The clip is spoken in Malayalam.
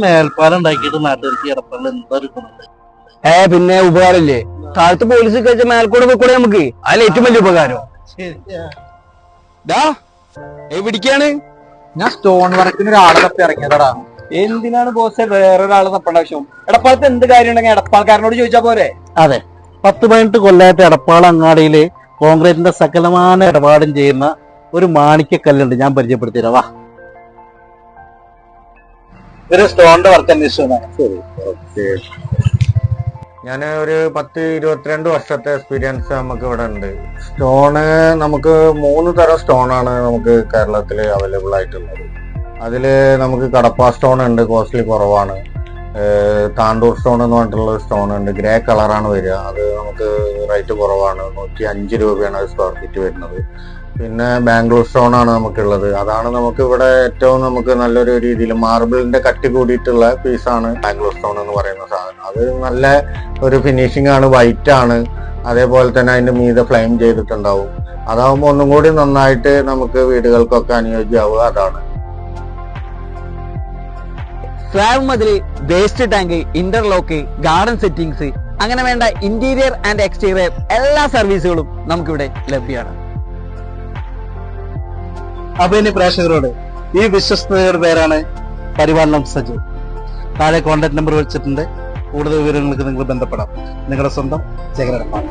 മേൽപ്പാലം ഉണ്ടാക്കിയിട്ട് നാട്ടുകാർക്ക് എന്താ എടുക്കുന്നുണ്ട് ഏ പിന്നെ ഉപകാരമില്ലേ? താഴത്ത് പോലീസ് കഴിച്ച മേൽക്കൂടെ പോയിക്കൂടെ നമുക്ക്. അതിൽ ഏറ്റവും വലിയ ഉപകാരം. എവിടേക്കാണ് ഞാൻ സ്റ്റോൺ വർക്കിന് ഒരാളെ തപ്പി ഇറങ്ങിയതാടാ. എന്തിനാണ് ബോസെ വേറൊരാളെ തപ്പേണ്ട ആവശ്യം? എടപ്പാളത്ത് എന്ത് കാര്യം ഉണ്ടെങ്കിൽ എടപ്പാൾക്കാരനോട് ചോദിച്ചാ പോരെ? അതെ. പത്ത് പതിനെട്ട് കൊല്ലമായിട്ട് എടപ്പാൾ അങ്ങാടിയിൽ കോൺഗ്രസിന്റെ സകലമാന ഇടപാടും ചെയ്യുന്ന ഒരു മാണിക്കക്കല്ലുണ്ട് ഞാൻ പരിചയപ്പെടുത്തിരാ വാ. ഒരു സ്റ്റോണിന്റെ വർക്ക് അന്വേഷിച്ചു ഞാൻ ഒരു പത്ത് ഇരുപത്തിരണ്ട് വർഷത്തെ എക്സ്പീരിയൻസ് നമുക്ക് ഇവിടെ ഉണ്ട്. സ്റ്റോണ് നമുക്ക് മൂന്ന് തരം സ്റ്റോണാണ് നമുക്ക് കേരളത്തിൽ അവൈലബിൾ ആയിട്ടുള്ളത്. അതിൽ നമുക്ക് കടപ്പ സ്റ്റോൺ ഉണ്ട് കോസ്റ്റ്ലി കുറവാണ്. താണ്ടൂർ സ്റ്റോൺ എന്ന് പറഞ്ഞിട്ടുള്ള സ്റ്റോൺ ഉണ്ട്. ഗ്രേ കളറാണ് വരിക. അത് നമുക്ക് റേറ്റ് കുറവാണ്. നൂറ്റി അഞ്ച് രൂപയാണ് സ്ക്വയർ ഫീറ്റ് വരുന്നത്. പിന്നെ ബാംഗ്ലൂർ സ്റ്റോൺ ആണ് നമുക്കുള്ളത്. അതാണ് നമുക്ക് ഇവിടെ ഏറ്റവും നമുക്ക് നല്ലൊരു രീതിയിൽ മാർബിളിന്റെ കട്ടി കൂടിയിട്ടുള്ള പീസാണ് ബാംഗ്ലൂർ സ്റ്റോൺ എന്ന് പറയുന്ന സാധനം. അത് നല്ല ഒരു ഫിനിഷിംഗ് ആണ് വൈറ്റ് ആണ്. അതേപോലെ തന്നെ അതിന്റെ മീതെ ഫ്ലെയിം ചെയ്തിട്ടുണ്ടാവും. അതാവുമ്പോൾ ഒന്നും കൂടി നന്നായിട്ട് നമുക്ക് വീടുകൾക്കൊക്കെ അനുയോജ്യമാവുക അതാണ്. സ്ലാബ് മതിൽ waste tank interlock garden settings അങ്ങനെ വേണ്ട ഇന്റീരിയർ ആൻഡ് എക്സ്റ്റീരിയർ എല്ലാ സർവീസുകളും നമുക്കിവിടെ ലഭ്യമാണ്. അപ്പൊ ഇനി പ്രേക്ഷകരോട് ഈ വിശ്വസ്തയുടെ പേരാണ് പരിപാലനം സജു. താഴെ കോൺടാക്ട് നമ്പർ വെച്ചിട്ടുണ്ട്. കൂടുതൽ വിവരങ്ങൾക്ക് നിങ്ങൾ ബന്ധപ്പെടാം. നിങ്ങളുടെ സ്വന്തം ജഗരപ്പാണ്